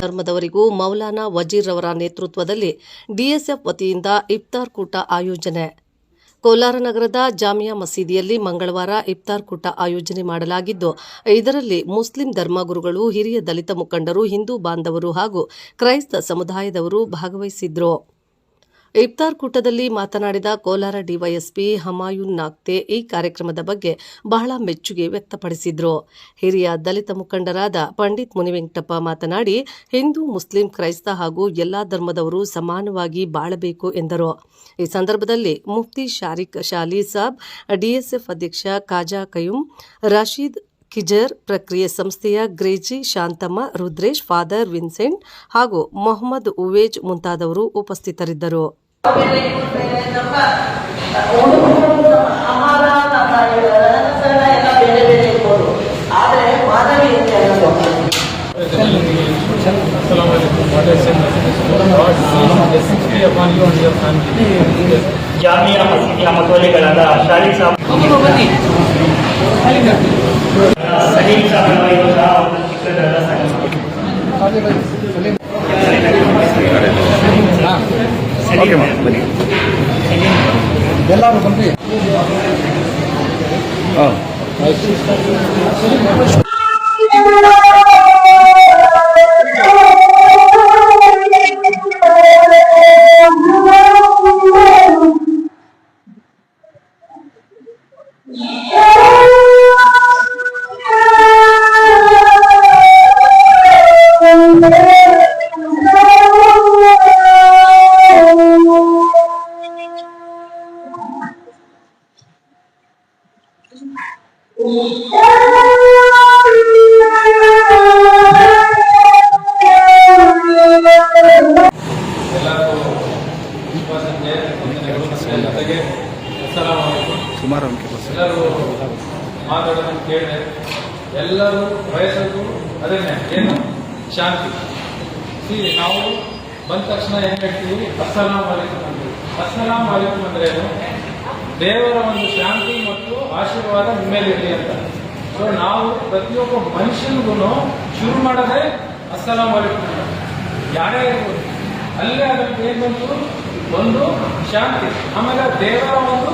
ಧರ್ಮದವರಿಗೂ ಮೌಲಾನಾ ವಜೀರ್ ಅವರ ನೇತೃತ್ವದಲ್ಲಿ ಡಿಎಸ್ಎಫ್ ವತಿಯಿಂದ ಇಫ್ತಾರ್ ಕೂಟ ಆಯೋಜನೆ. ಕೋಲಾರ ನಗರದ ಜಾಮಿಯಾ ಮಸೀದಿಯಲ್ಲಿ ಮಂಗಳವಾರ ಇಫ್ತಾರ್ ಕೂಟ ಆಯೋಜನೆ ಮಾಡಲಾಗಿದ್ದು, ಇದರಲ್ಲಿ ಮುಸ್ಲಿಂ ಧರ್ಮಗುರುಗಳು, ಹಿರಿಯ ದಲಿತ ಮುಖಂಡರು, ಹಿಂದೂ ಬಾಂಧವರು ಹಾಗೂ ಕ್ರೈಸ್ತ ಸಮುದಾಯದವರು ಭಾಗವಹಿಸಿದ್ರು. ಇಫ್ತಾರ್ ಕೂಟದಲ್ಲಿ ಮಾತನಾಡಿದ ಕೋಲಾರ ಡಿವೈಎಸ್ಪಿ ಹಮಾಯುನ್ ನಾಗ್ತೆ ಈ ಕಾರ್ಯಕ್ರಮದ ಬಗ್ಗೆ ಬಹಳ ಮೆಚ್ಚುಗೆ ವ್ಯಕ್ತಪಡಿಸಿದ್ರು. ಹಿರಿಯ ದಲಿತ ಮುಖಂಡರಾದ ಪಂಡಿತ್ ಮುನಿವೆಂಕಟಪ್ಪ ಮಾತನಾಡಿ, ಹಿಂದೂ, ಮುಸ್ಲಿಂ, ಕ್ರೈಸ್ತ ಹಾಗೂ ಎಲ್ಲಾ ಧರ್ಮದವರು ಸಮಾನವಾಗಿ ಬಾಳಬೇಕು ಎಂದರು. ಈ ಸಂದರ್ಭದಲ್ಲಿ ಮುಫ್ತಿ ಶಾರಿಕ್ ಶಾಲಿ ಸಾಬ್, ಡಿಎಸ್ಎಫ್ ಅಧ್ಯಕ್ಷ ಖಾಜಾ ಕಯೂಮ್ ರಶೀದ್ ಕಿಜರ್ ಪ್ರಕ್ರಿಯೆ ಸಂಸ್ಥೆಯ Gracy, Shantamma, Rudresh, father Vincent ಹಾಗೂ ಮೊಹಮ್ಮದ್ ಉವೇಜ್ ಮುಂತಾದವರು ಉಪಸ್ಥಿತರಿದ್ದರು. ಜಾಮಿಯಾ ಮಸೀದಿಯ ಮತೋಲಿಗಳಾದ ಶಾಲಿ ಸಲೀಂ ಸಾಬ್ ಅವರು ಸಹ ಒಂದು ಚಿಕ್ಕದಾದ ಸಂಘ. ಸಲೀಂ ಬನ್ನಿ. ಎಲ್ಲರೂ ಬಂದ್ರಿ ಎಲ್ಲರೂ ತುಂಬ ಸುಮಾರು ಎಲ್ಲರೂ ಮಾತಾಡೋದನ್ನು ಕೇಳಿದೆ. ಎಲ್ಲರೂ ಬಯಸೋದು ಅದನ್ನೇ. ಏನು? ಶಾಂತಿ. ನಾವು ಬಂದ ತಕ್ಷಣ ಏನ್ ಹೇಳ್ತೀವಿ? ಅಸ್ಸಲಾಂ ವಾಲೇಕುಂ ಅಂತೀವಿ. ಅಸ್ಸಲಾಂ ವಾಲೇಕುಂ ಅಂದ್ರೆ ಏನು? ದೇವರ ಒಂದು ಶಾಂತಿ ಮತ್ತು ಆಶೀರ್ವಾದ ನಿಮ್ಮ ಮೇಲೆ ಇರಲಿ ಅಂತ. ಸೊ ನಾವು ಪ್ರತಿಯೊಬ್ಬ ಮನುಷ್ಯನಿಗೂ ಶುರು ಮಾಡದೆ ಅಸ್ಸಲಾಂ ವಾಲೇಕುಂ ಯಾರೇ ಇರ್ಬೋದು. ಅಲ್ಲೇ ಅದಕ್ಕೆ ಏನು ಬಂತು ಒಂದು ಶಾಂತಿ. ಆಮೇಲೆ ದೇವರ ಒಂದು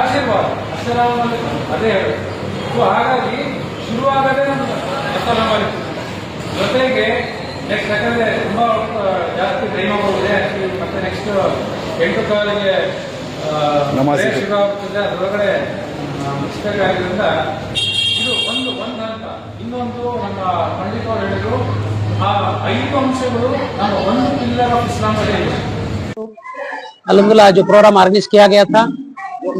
ಆಶೀರ್ವಾದ. ಅಸ್ಸಲಾಂ ವಾಲೇಕುಂ ಅದೇ ಹೇಳೋದು. ಸೊ ಹಾಗಾಗಿ ಶುರುವಾಗದೇ ನಮ್ದು ಅಸ್ಸಲಾಂ ವಾಲೇಕುಂ ಜೊತೆಗೆ ನೆಕ್ಸ್ಟ್ ಯಾಕಂದ್ರೆ ತುಂಬಾ ಜಾಸ್ತಿ ಟೈಮ್ ಆಗೋಗಿದೆ ಮತ್ತೆ ನೆಕ್ಸ್ಟ್ ಎಂಟು ಕಾಲಿಗೆ ನಮಾಜ್ ಇದೆ. ಶುರು ಆಗ್ತದೆ ಅದರೊಳಗಡೆ ಮಿಸ್ಟೇಕ್ ಆಗಿರೋದ್ರಿಂದ ಇದು ಒಂದು ಒಂದು ಹಂತ ಇನ್ನೊಂದು ನಮ್ಮ ಪಂಡಿತ್ ಅವರು ಹೇಳಿದ್ರು ಆ ಐದು ಅಂಶಗಳು ನಮ್ಮ ಒಂದು ಪಿಲ್ಲರ್ ಆಫ್ ಇಸ್ಲಾಂ ಅದೇ ಇದೆ अलहमदुल्ला जो प्रोग्राम ऑर्गेनाइज किया गया था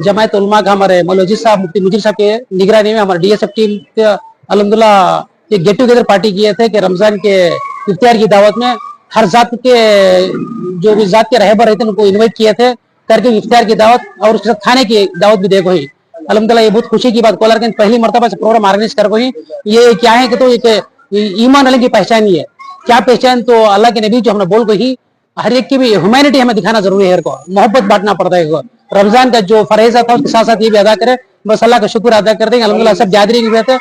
जमायत उलमा का हमारे मौलवी साहब मुफ्ती मुजीर साहब के निगरानी में हमारे डीएसएफ टीम अलहमदुल्ला एक गेट टुगेदर पार्टी किए थे कि रमजान के इफ्तार की दावत में हर जात के जो भी जात के रहबर रहते हैं उनको इनवाइट किए थे करके इफ्तार की दावत और उसके साथ खाने की दावत भी देखो ही। अलहमदुल्ला ये बहुत खुशी की बात। कोलार के पहली मरतबा से प्रोग्राम ऑर्गेनाइज कर ही। ये क्या है कि तो एक ईमान वाले की पहचान ही है। क्या पहचान? तो अल्लाह के नबी जो हमने बोल को ही, हर एक की भी ह्यूमैनिटी हमें दिखाना ज़रूरी है को। मोहब्बत बांटना पड़ता है रमज़ान का जो फरेजा था, उसके साथ साथ ये भी अदा करे। बस अल्लाह का शुक्र अदा कर देंगे अलहमदुल्ला सब जादरी की बात है।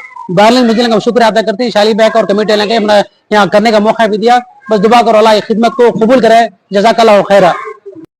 मिजल का शुक्र अदा करते हैं। शाली बैक और कमेटी लगे हमने यहाँ करने का मौका भी दिया। बस दुआ करो अल्लाह खिदमत को कबूल करे जजाकल्ला खैरा।